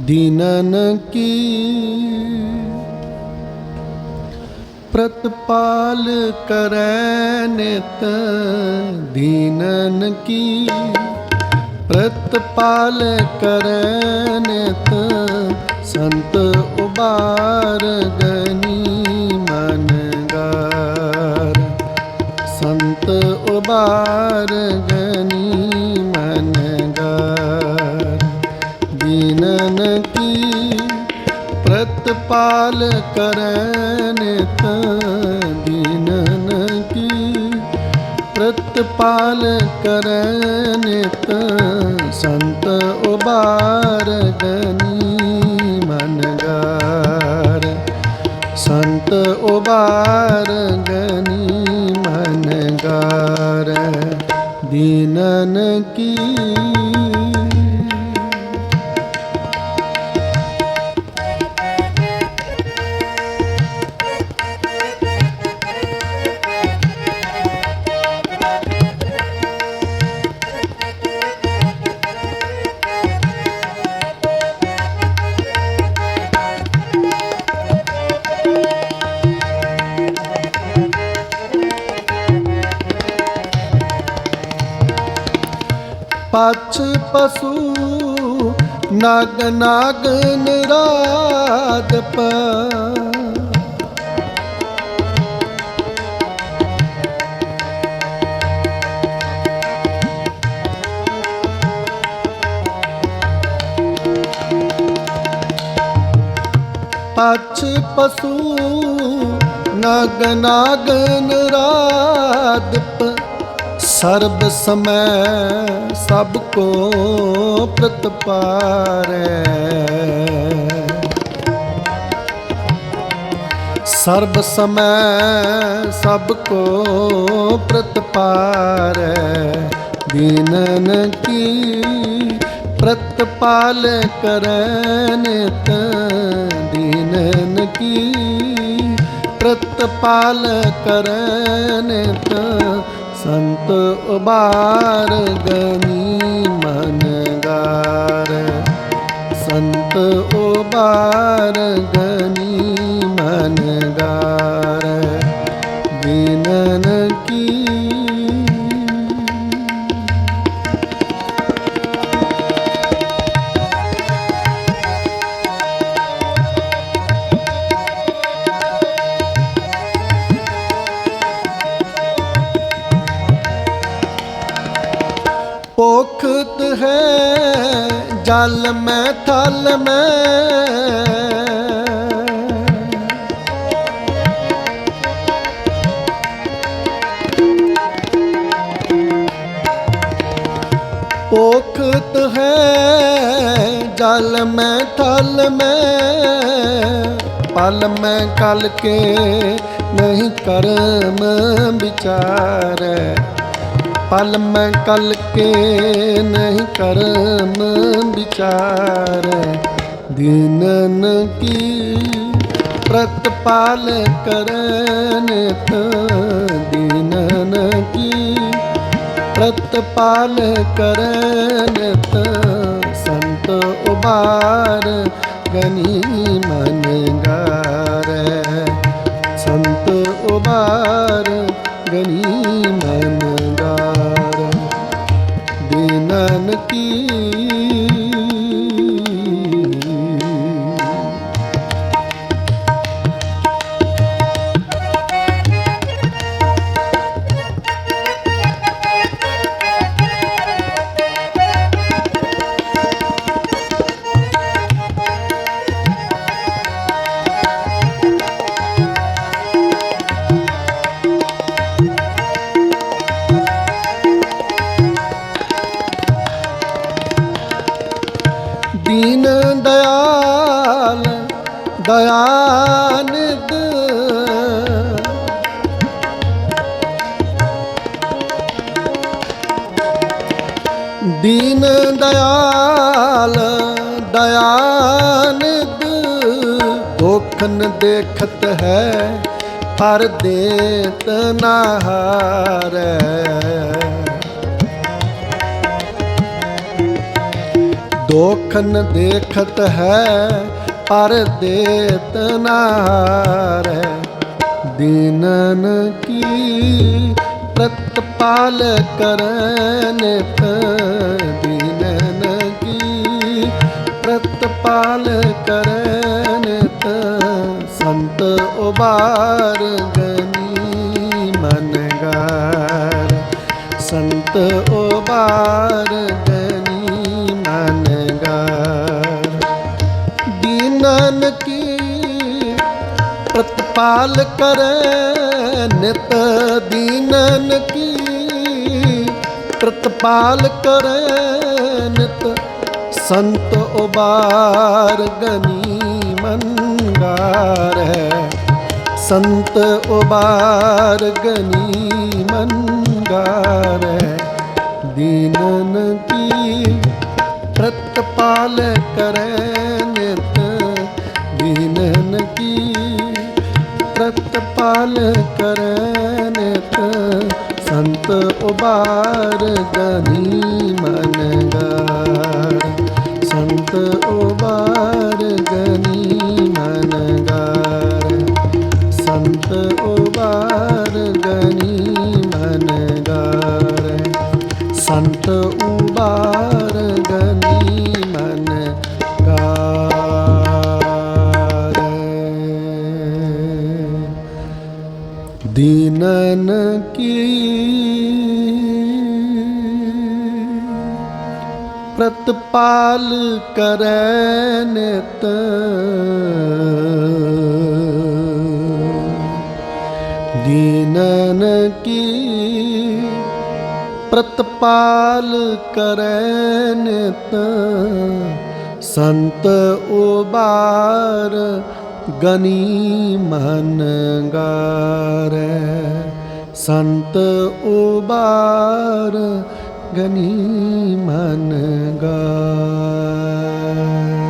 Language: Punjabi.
ਦੀਨਨ ਕੀ? ਪ੍ਰਤਪਾਲ ਕਰੈ ਨਿਤ ਦੀਨਨ ਕੀ? ਪ੍ਰਤਪਾਲ ਕਰੈ ਨਿਤ ਸੰਤ ਉਬਾਰ ਗਨੀ ਮਨ ਗਾਰ। ਸੰਤ ਉਬਾਰ ਪਾਲ ਕਰੈ ਨਿਤ ਕੀ ਪ੍ਰਤਪਾਲ ਕਰੈ ਨਿਤ ਸੰਤ ਉਬਾਰ ਗਨੀ ਮਨਗਾਰ ਸੰਤ ਉਬਾਰ ਗਨੀ ਮਨਗਾਰ ਗਾਰ। ਕੀ ਪਛ ਪਸੂ ਨਗ ਨਗ ਨਿਰਾਦਪ ਪਛ ਪਸੂ ਨਗ ਨਗ ਨਿਰਾਦਪ ਸਰਬ ਸਮੈ ਸਭ ਕੋ ਪ੍ਰਤਪਾਰੈ ਸਰਬ ਸਮੈ ਸਭ ਕੋ ਪ੍ਰਤਪਾਰੈ ਦੀਨਨ ਕੀ ਪ੍ਰਤਪਾਲ ਕਰੈ ਨਿਤ। ਦੀਨਨ ਕੀ ਪ੍ਰਤਪਾਲ ਕਰੈ ਨਿਤ। ਸੰਤ ਉਬਾਰ ਗਨੀ ਮਨਗਾਰ ਸੰਤ ਉਬਾਰ ਗਨੀ ਮਨਗਾਰ ਗਾਰ। ਹੈ, ਜਲ ਮੈਂ, ਥਲ ਮੈਂ। ਪੋਖਤ ਹੈ, ਜਲ ਮੈਂ, ਥਲ ਮੈਂ। ਪਲ ਮੈਂ ਕਲ ਕੇ ਨਹੀਂ ਕਰਮ ਵਿਚਾਰੈ। ਪਲ ਮੈਂ ਕਲ ਕੇ ਨਹੀਂ ਕਰਮ ਵਿਚਾਰ। ਦੀਨਨ ਕੀ ਪ੍ਰਤਪਾਲ ਕਰਨ ਦੀਨਨ ਕੀ ਪ੍ਰਤਪਾਲ ਕਰਨ ਸੰਤ ਉਬਾਰ ਗਨੀ ਮਨ ਗਾਰੈ। ਸੰਤ ਉਬਾਰ ਗਨੀ ਦਇਆਨਿਦ ਦੀਨ ਦਇਆਲ ਦਇਆਨਿਦ ਦੁਖਨ ਦੇਖਤ ਹੈ ਪਰ ਦੇਤ ਨਾ ਹਾਰੈ। ਦੋਖਨ ਦੇਖਤ ਹੈ ਪਰ ਦੇਤ ਨਾਰੈ ਦੀਨਨ ਕੀ ਪ੍ਰਤਪਾਲ ਕਰੈ ਦੀਨਨ ਕੀ ਪ੍ਰਤਪਾਲ ਕਰੈ ਸੰਤ ਉਬਾਰ ਗਨੀ ਮਨ ਗਾਰ। ਸੰਤ ਉਬਾਰ ਦੀਨਨ ਕੀ ਪ੍ਰਤਪਾਲ ਕਰ ਨਿਤ ਦੀਨਨ ਕੀ? ਪ੍ਰਤਪਾਲ ਕਰ ਨਿਤ ਸੰਤ ਉਬਾਰ ਗਨੀ ਮੰਗਾਰ ਹੈ ਸੰਤ ਉਬਾਰ ਗਨੀ ਮੰਗਾਰ ਹੈ ਦੀਨਨ ਕੀ ਪ੍ਰਤਪਾਲ ਕਰੈ ਨਿਤ ਪਾਲ ਕਰੈ ਸੰਤ ਉਬਾਰ ਗਨੀ ਮਨ ਸੰਤ ਉਬਾਰ ਦੀਨਨ ਕੀ? ਪ੍ਰਤਪਾਲ ਕਰੈ ਨਿਤ। ਦੀਨਨ ਕੀ? ਪ੍ਰਤਪਾਲ ਕਰੈ ਨਿਤ। ਸੰਤ ਉਬਾਰ ਗਨੀ ਮਨ ਗਾਰੈ ਸੰਤ ਉਬਾਰ ਗਨੀ ਮਨ ਗਾਰੈ।